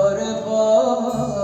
fare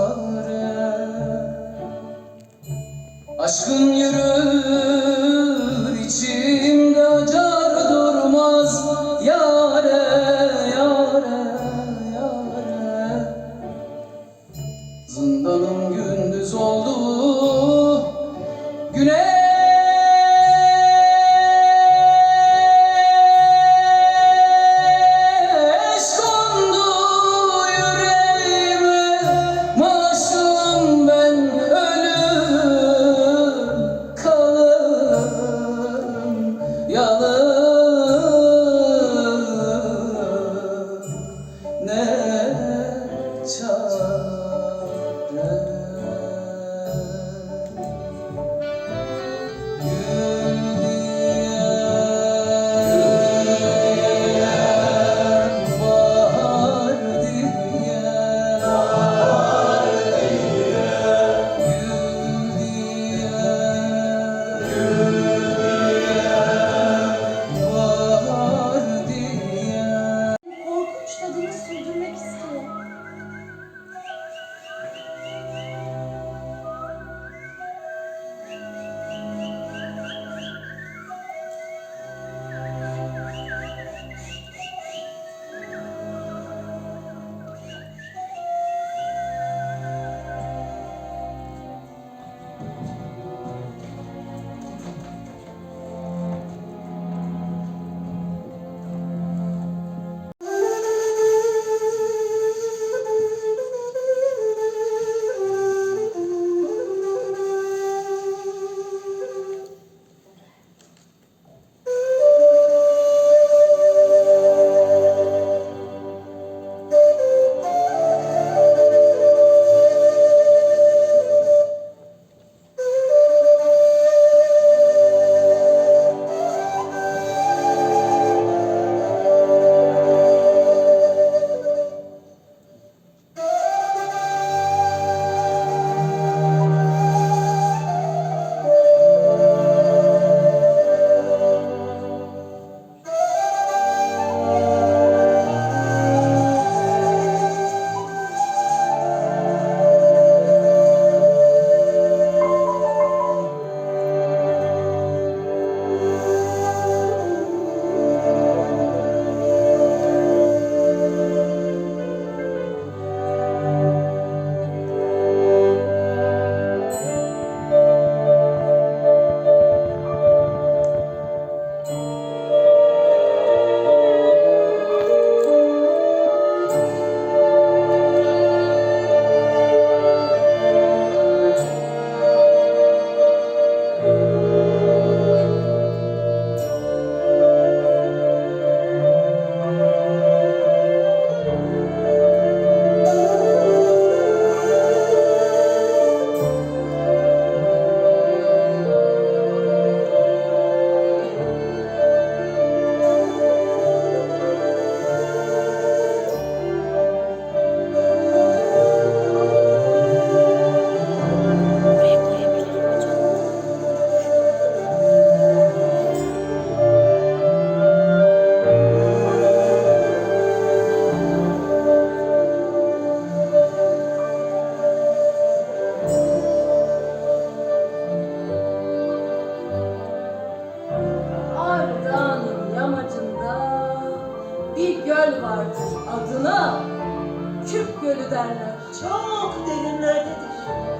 derler. Çok derinlerdedir.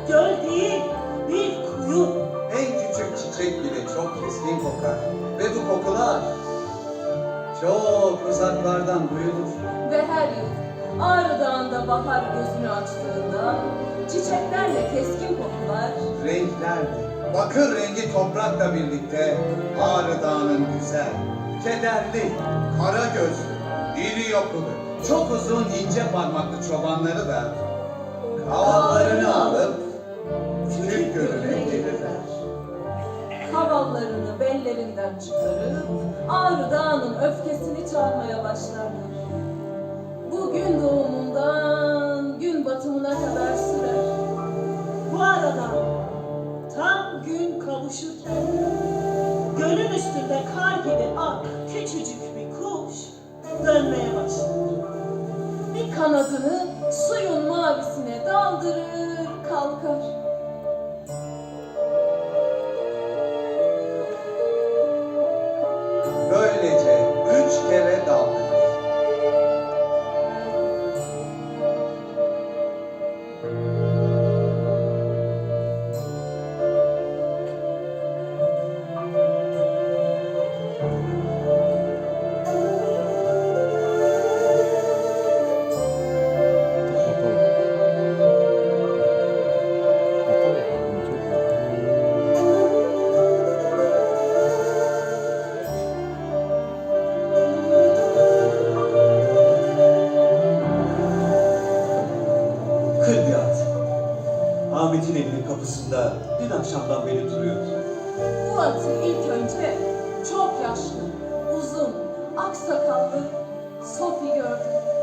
Göl değil, bir kuyu. En küçük çiçek bile çok keskin kokar. Ve bu kokular çok uzaklardan duyulur. Ve her yıl Ağrı Dağı'nda bahar gözünü açtığında çiçeklerle keskin kokular Renklerle, bakır rengi toprakla birlikte Ağrı Dağı'nın güzel, kederli, kara gözlü, iri yapılı, çok uzun ince parmaklı çobanları da kavallarını alıp Küçük Gölü'ne gelirler. kavallarını bellerinden çıkarıp Ağrı Dağı'nın öfkesini çalmaya başlarlar. Bu gün doğumundan gün batımına kadar sürer. Bu arada tam gün kavuşurken gölün üstünde kar gibi ak küçücük bir kuş dönmeye akşamdan beri duruyor. Bu atı ilk önce çok yaşlı, uzun, aksakallı Sophie gördü.